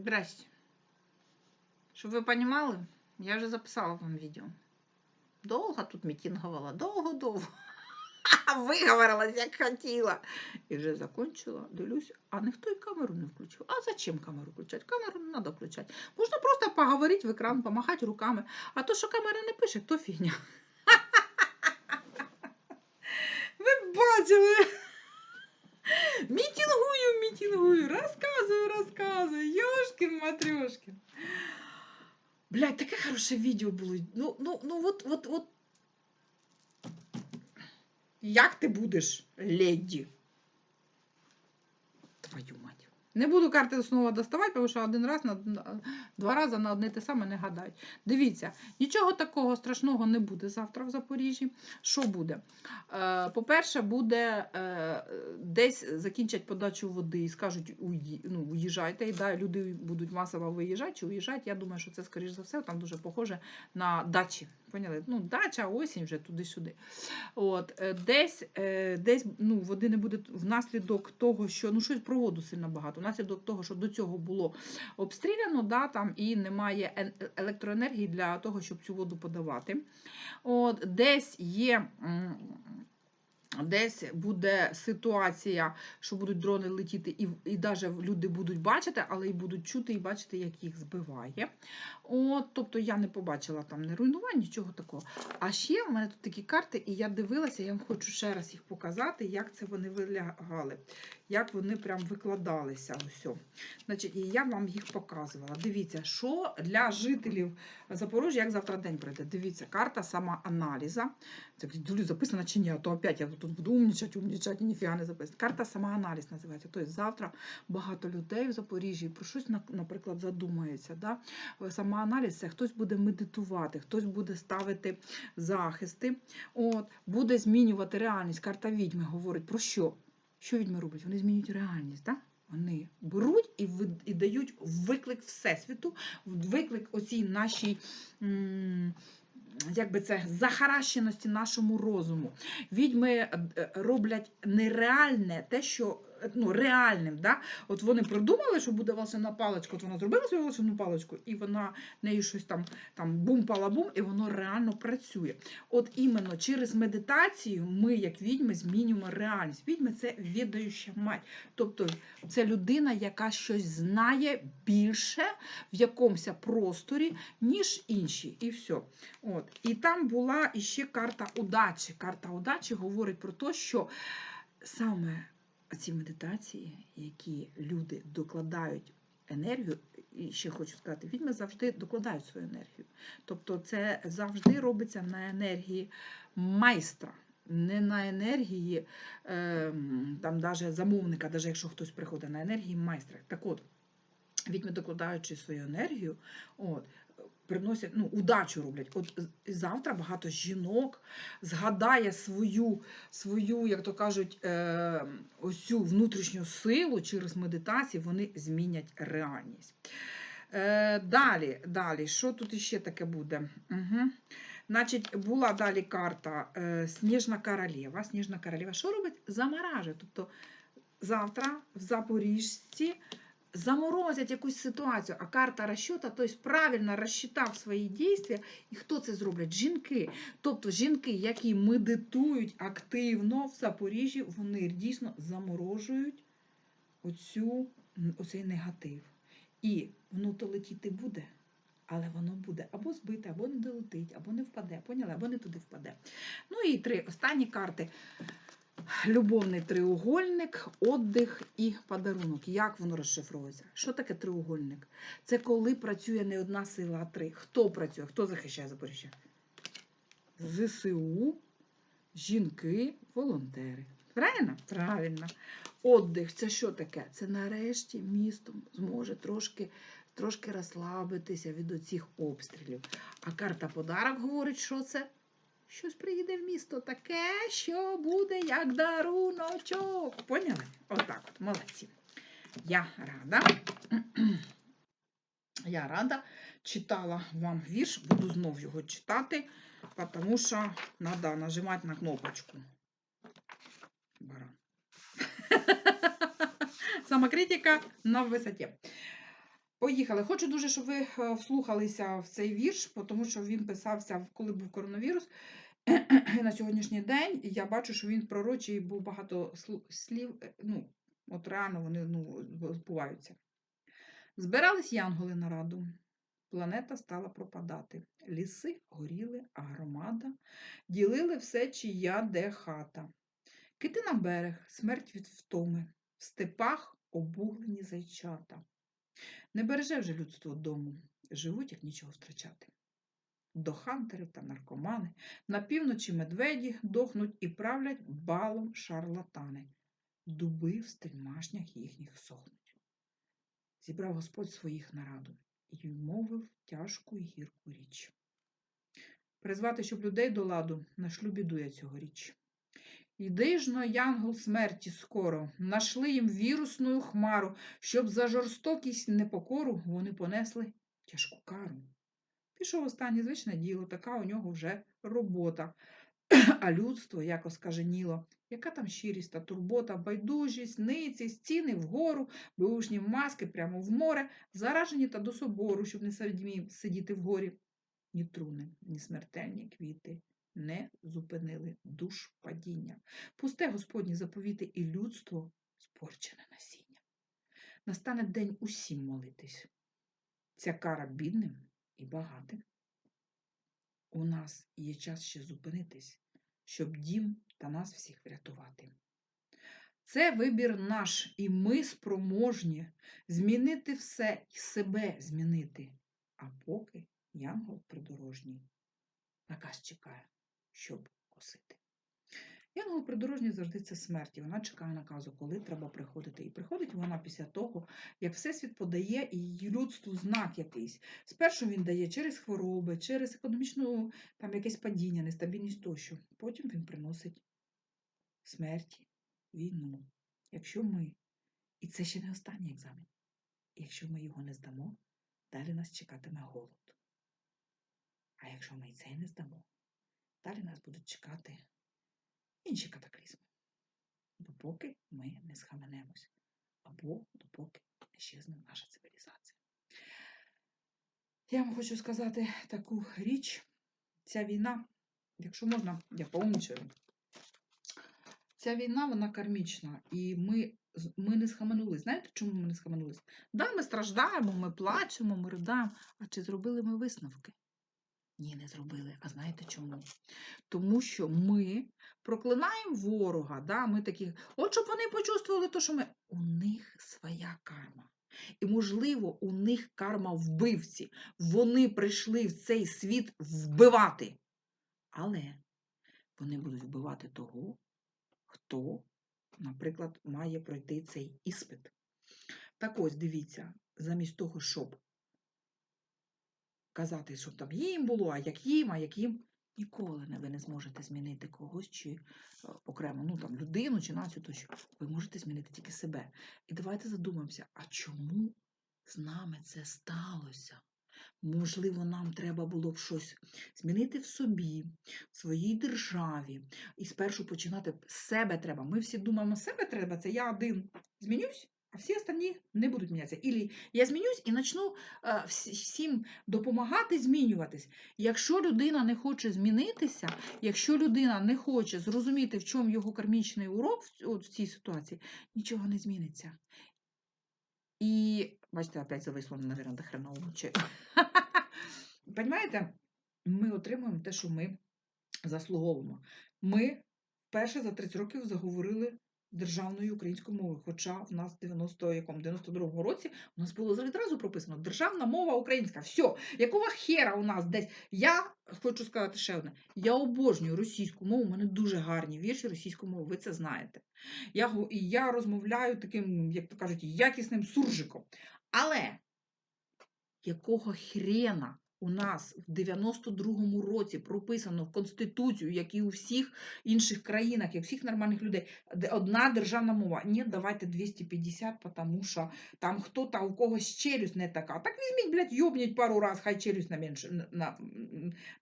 Здрасте. Щоб ви розуміли, я вже записала вам відео. Довго тут мітінговала, довго-довго. Виговорилась, як хотіла. І вже закончила, дивлюсь, а ніхто й камеру не включив. А зачем камеру включати? Камеру не треба включати. Можна просто поговорити в екран, помахати руками. А то, що камера не пише, то фігня. Ви бачили? Йошкін матрьошкін. Блядь, таке хороше відео було. Ну, ну, ну от, от, от. Як ти будеш, леді? Твою мать. Не буду карти знову доставати, тому що один раз на два рази на одне те саме не гадають. Дивіться, нічого такого страшного не буде завтра в Запоріжжі. Що буде? Е, По-перше, буде е, десь закінчать подачу води і скажуть, ну, уїжджайте. І да, люди будуть масово виїжджати чи уїжджати. Я думаю, що це, скоріш за все, там дуже похоже на дачі. Поняли? Ну, дача, осінь вже туди-сюди. От, е, десь, десь ну, води не буде внаслідок того, що ну, щось про воду сильно багато. Внаслідок того, що до цього було обстріляно, да, там, і немає електроенергії для того, щоб цю воду подавати. От, десь є. Десь буде ситуація, що будуть дрони летіти, і, і навіть люди будуть бачити, але й будуть чути і бачити, як їх збиває. От, тобто я не побачила там не руйнувань, нічого такого. А ще в мене тут такі карти, і я дивилася, я вам хочу ще раз їх показати, як це вони вилягали, як вони прям викладалися. Ось. Значить, і я вам їх показувала. Дивіться, що для жителів Запоріжжя, як завтра день пройде. Дивіться, карта самоаналіза. Це дивлюсь, записано чи ні, а то опять я тут буду умнічати, умнічати, ніфіга не записано. Карта самоаналіз називається. Тобто завтра багато людей в Запоріжжі про щось, наприклад, задумаються. Да? Самоаналіз це хтось буде медитувати, хтось буде ставити захисти, от, буде змінювати реальність. Карта відьми говорить про що? Що відьми роблять? Вони змінюють реальність. Да? Вони беруть і, і дають виклик Всесвіту, виклик оцій нашій. м, як це захаращеності нашому розуму. Відьми е, роблять нереальне те, що ну, реальним. Да? От вони придумали, що буде волшебна паличка, от вона зробила свою волшебну паличку, і вона нею щось там, там бум-пала-бум, і воно реально працює. От іменно через медитацію ми, як відьми, змінюємо реальність. Відьми це відаюча мать. Тобто це людина, яка щось знає більше в якомусь просторі, ніж інші. І все. От. І там була іще карта удачі. Карта удачі говорить про те, що саме ці медитації, які люди докладають енергію, і ще хочу сказати, відьми завжди докладають свою енергію. Тобто це завжди робиться на енергії майстра. Не на енергії е, там, даже замовника, навіть якщо хтось приходить на енергії майстра. Так от, відьми докладаючи свою енергію, от, приносять ну, удачу роблять. От завтра багато жінок згадає свою, свою як то кажуть, е, ось цю внутрішню силу через медитацію, вони змінять реальність. Е, далі, далі, що тут іще таке буде? Угу. Значить, була далі карта е, Сніжна королева. Сніжна королева що робить? Заморажує. Тобто завтра в Запоріжці заморозять якусь ситуацію, а карта розчота, тобто правильно розчитав свої дії, і хто це зроблять? Жінки. Тобто жінки, які медитують активно в Запоріжжі, вони дійсно заморожують оцю, оцей негатив. І воно то летіти буде, але воно буде або збите, або не долетить, або не впаде. Поняли? Або не туди впаде. Ну і три останні карти. Любовний триугольник, отдих і подарунок. Як воно розшифровується? Що таке триугольник? Це коли працює не одна сила, а три. Хто працює? Хто захищає Запоріжжя? ЗСУ, жінки, волонтери. Правильно? Правильно. Отдих це що таке? Це нарешті місто зможе трошки, трошки розслабитися від оцих обстрілів. А карта подарок говорить, що це? Щось приїде в місто таке, що буде як даруночок. Поняли? Отак от, молодці. Я рада. Я рада. Читала вам вірш, буду знов його читати, тому що треба нажимати на кнопочку. Баран. Самокритика на висоті. Поїхали. Хочу дуже, щоб ви е, вслухалися в цей вірш, тому що він писався, коли був коронавірус. На сьогоднішній день я бачу, що він пророчий, був багато слів. е, Ну, от реально вони ну, збуваються. Збирались янголи на раду. Планета стала пропадати. Ліси горіли, а громада ділили все, чия де хата. Кити на берег, смерть від втоми, в степах обуглені зайчата. Не береже вже людство дому, живуть, як нічого втрачати. До хантерів та наркомани на півночі медведі дохнуть і правлять балом шарлатани. Дуби в стельмашнях їхніх сохнуть. Зібрав Господь своїх нараду і мовив тяжку й гірку річ. Призвати, щоб людей до ладу на шлюбі дує цьогоріч. Йди ж но, янгол смерті скоро, нашли їм вірусною хмару, щоб за жорстокість непокору вони понесли тяжку кару. Пішов останнє звичне діло, така у нього вже робота. А людство як оскаженіло. Яка там щирість та турбота, байдужість, ницість, ціни вгору, беушні маски прямо в море, заражені та до собору, щоб не сидіти вгорі. Ні труни, ні смертельні квіти не зупинили душ падіння. Пусте Господні заповіти і людство спорчене насіння. Настане день усім молитись. Ця кара бідним і багатим. У нас є час ще зупинитись, щоб дім та нас всіх врятувати. Це вибір наш, і ми спроможні змінити все і себе змінити. А поки янгол придорожній наказ чекає, щоб косити. Янгол придорожній завжди це смерть, і вона чекає наказу, коли треба приходити. І приходить вона після того, як Всесвіт подає і людству знак якийсь. Спершу він дає через хвороби, через економічну там якесь падіння, нестабільність тощо. Потім він приносить смерті, війну. Якщо ми, і це ще не останній екзамен, якщо ми його не здамо, далі нас чекатиме голод. А якщо ми і цей не здамо, далі нас будуть чекати інші катаклізми. Допоки ми не схаменемось, або допоки не щезне наша цивілізація. Я вам хочу сказати таку річ. Ця війна, якщо можна, я поумнічаю. Ця війна, вона кармічна, і ми, ми не схаменулись. Знаєте, чому ми не схаменулись? Да, ми страждаємо, ми плачемо, ми riдаємо. А чи зробили ми висновки? Ні, не зробили. А знаєте чому? Тому що ми проклинаємо ворога. Да? Ми такі, от щоб вони почувствували те, що ми. У них своя карма. І, можливо, у них карма вбивці. Вони прийшли в цей світ вбивати. Але вони будуть вбивати того, хто, наприклад, має пройти цей іспит. Так ось, дивіться, замість того, щоб казати, що там їм було, а як їм, а як їм. Ніколи не ви не зможете змінити когось чи е, окремо, ну там людину чи націю, тощо. Ви можете змінити тільки себе. І давайте задумаємося, а чому з нами це сталося? Можливо, нам треба було б щось змінити в собі, в своїй державі. І спершу починати з себе треба. Ми всі думаємо, себе треба, це я один змінюсь, а всі остальні не будуть мінятися. Ілі я змінюсь і почну е, всім допомагати змінюватись. Якщо людина не хоче змінитися, якщо людина не хоче зрозуміти, в чому його кармічний урок в, цій ситуації, нічого не зміниться. І, бачите, опять зависло, мабуть, до хренового чаю. Понимаєте, ми отримуємо те, що ми заслуговуємо. Ми вперше за 30 років заговорили державною українською мовою, хоча в нас в 90 якому 92-му році у нас було відразу прописано державна мова українська. Все, якого хера у нас десь? Я хочу сказати ще одне: я обожнюю російську мову, у мене дуже гарні вірші російською мовою, ви це знаєте. Я, і я розмовляю таким, як то кажуть, якісним суржиком. Але якого хрена У нас в 92-му році прописано в Конституцію, як і у всіх інших країнах, як всіх нормальних людей, одна державна мова. Ні, давайте 250, тому що там хто-то у когось челюсть не така. Так візьміть, блядь, йобніть пару раз, хай челюсть на, менше, на,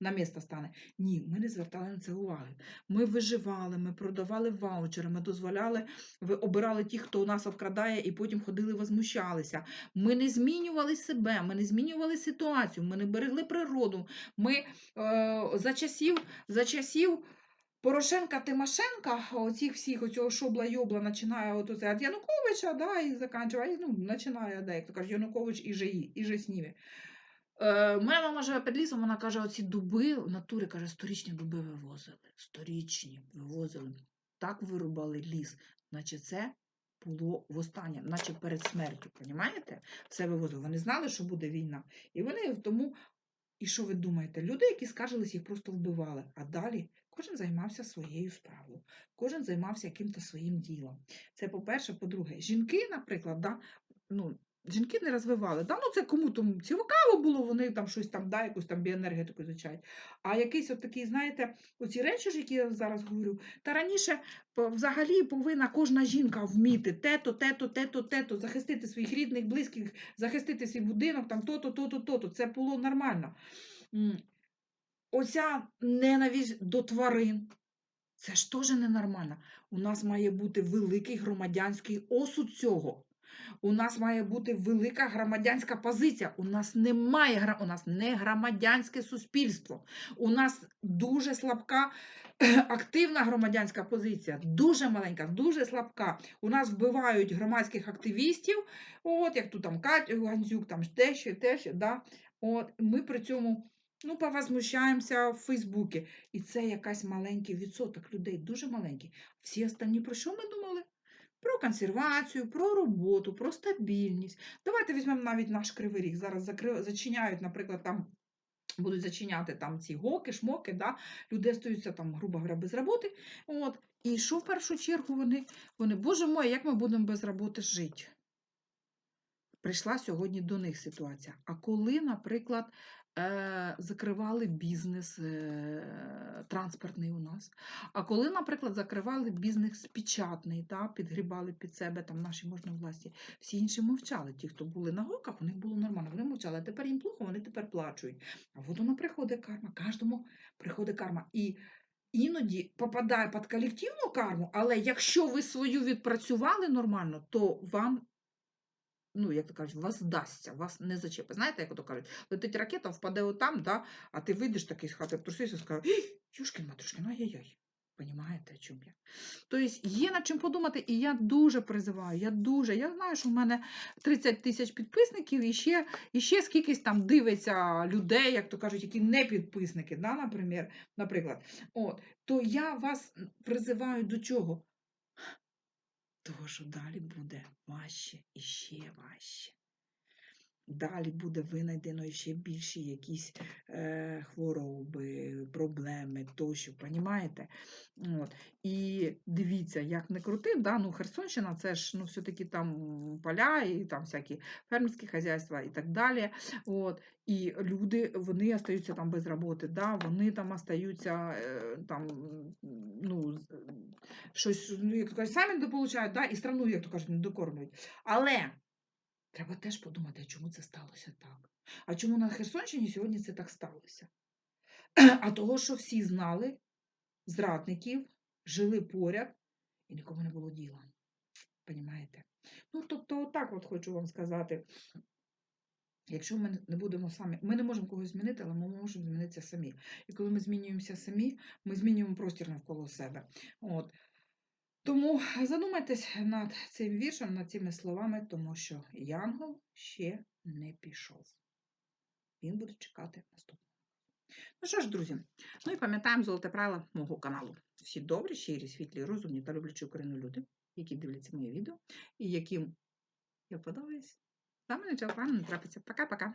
на місто стане. Ні, ми не звертали на це уваги. Ми виживали, ми продавали ваучери, ми дозволяли, ви обирали тих, хто у нас обкрадає, і потім ходили, возмущалися. Ми не змінювали себе, ми не змінювали ситуацію, ми не берегли природу. Ми е, за часів, за часів Порошенка Тимошенка, оцих всіх, оцього шобла-йобла, починає от оце від Януковича, да, і заканчиває, ну, починає, да, як то кажуть, Янукович і же, і, же. Е, моя мама живе під лісом, вона каже, оці дуби в натурі, каже, сторічні дуби вивозили. Сторічні вивозили. Так вирубали ліс, наче це було востаннє, наче перед смертю, понімаєте? Все вивозили. Вони знали, що буде війна. І вони тому, і що ви думаєте, люди, які скаржились, їх просто вбивали. А далі кожен займався своєю справою, кожен займався яким-то своїм ділом. Це по-перше, по-друге, жінки, наприклад, да, ну, жінки не розвивали. Да? Ну, це кому там цікаво було, вони там щось там, да, якусь там біоенергетику звичають. А якийсь от такий, знаєте, оці речі, ж, які я зараз говорю, та раніше взагалі повинна кожна жінка вміти те-то, те-то, те-то, те-то, захистити своїх рідних, близьких, захистити свій будинок, там то-то, то-то, то-то. Це було нормально. Оця ненависть до тварин. Це ж теж ненормально. У нас має бути великий громадянський осуд цього. У нас має бути велика громадянська позиція. У нас немає у нас не громадянське суспільство. У нас дуже слабка активна громадянська позиція, дуже маленька, дуже слабка. У нас вбивають громадських активістів, от як тут там Катю Гандзюк, там те ще, те ще, да. От ми при цьому ну, повозмущаємося в Фейсбуці. І це якась маленький відсоток людей, дуже маленький. Всі останні про що ми думали? Про консервацію, про роботу, про стабільність. Давайте візьмемо навіть наш кривий ріг. Зараз зачиняють, наприклад, там. Будуть зачиняти там ці гоки, шмоки, да? люди остаються там, грубо говоря, без роботи. От. І що в першу чергу вони? Вони, боже мой, як ми будемо без роботи жити? Прийшла сьогодні до них ситуація. А коли, наприклад, закривали бізнес е, транспортний у нас, а коли, наприклад, закривали бізнес печатний, та, підгрібали під себе там наші можновласті, всі інші мовчали. Ті, хто були на гоках, у них було нормально, вони мовчали, а тепер їм плохо, вони тепер плачуть. А от воно приходить карма, кожному приходить карма. І іноді попадає під колективну карму, але якщо ви свою відпрацювали нормально, то вам ну, як то кажуть, вас вдасться, вас не зачепить. Знаєте, як то кажуть, летить ракета, впаде отам, да, а ти вийдеш такий з хати, трусишся і скажеш, Юшкін матушкін, ай-яй-яй. Понімаєте, о я? Тобто є над чим подумати, і я дуже призиваю, я дуже, я знаю, що в мене 30 тисяч підписників, і ще, і ще скількись там дивиться людей, як то кажуть, які не підписники, да, наприклад, наприклад. От, то я вас призиваю до чого? Що далі буде важче і ще важче. Далі буде винайдено ще більші якісь е, хвороби, проблеми тощо, понімаєте? От. І дивіться, як не крути, да? ну, Херсонщина це ж ну, все-таки там поля і там всякі фермерські хазяйства і так далі. От. І люди вони остаються там без роботи, да? вони там остаються е, там, ну, щось, ну, як то кажуть, самі не получають, да? і страну, як то кажуть, не докормлюють. Але Треба теж подумати, чому це сталося так? А чому на Херсонщині сьогодні це так сталося? А того, що всі знали зрадників, жили поряд і нікому не було діла. Понімаєте? Ну, тобто, отак от хочу вам сказати. Якщо ми не будемо самі, ми не можемо когось змінити, але ми можемо змінитися самі. І коли ми змінюємося самі, ми змінюємо простір навколо себе. От. Тому задумайтесь над цим віршем, над цими словами, тому що Янгол ще не пішов. Він буде чекати наступного. Ну що ж, друзі, ну і пам'ятаємо золоте правило мого каналу. Всі добрі, щирі, світлі, розумні та люблячі Україну люди, які дивляться моє відео і яким я подобаюсь. Саме нічого погано не трапиться. Пока-пока.